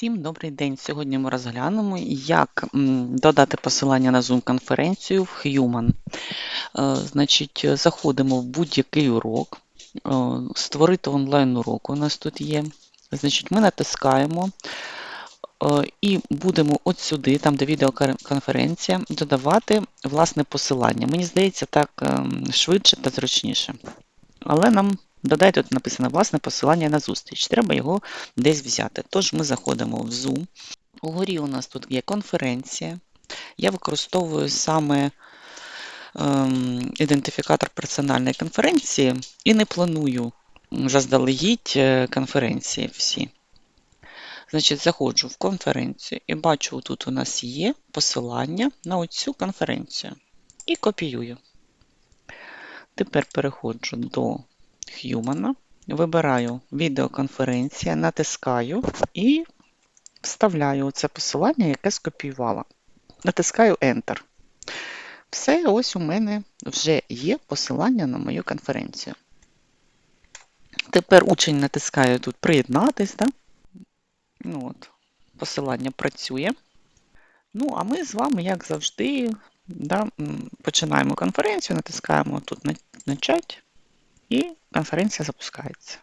Всім добрий день! Сьогодні ми розглянемо, як додати посилання на Zoom-конференцію в Human. Е, Значить, заходимо в будь-який урок, е, створити онлайн-урок у нас тут є. Значить, ми натискаємо е, і будемо от сюди, там де відеоконференція, додавати власне посилання. Мені здається, так ем, швидше та зручніше. Але нам додайте, тут написано власне посилання на зустріч. Треба його десь взяти. Тож ми заходимо в Zoom. Угорі у нас тут є конференція. Я використовую саме ем, ідентифікатор персональної конференції і не планую заздалегідь е, конференції всі. Значить, заходжу в конференцію і бачу, тут у нас є посилання на оцю конференцію. І копіюю. Тепер переходжу до Human, вибираю відеоконференція, натискаю і вставляю це посилання, яке скопіювала. Натискаю Enter. Все, ось у мене вже є посилання на мою конференцію. Тепер учень натискає тут приєднатись. Да? Ну, от, Посилання працює. Ну, а ми з вами, як завжди, да, починаємо конференцію, натискаємо тут «Начать» і конференція запускається.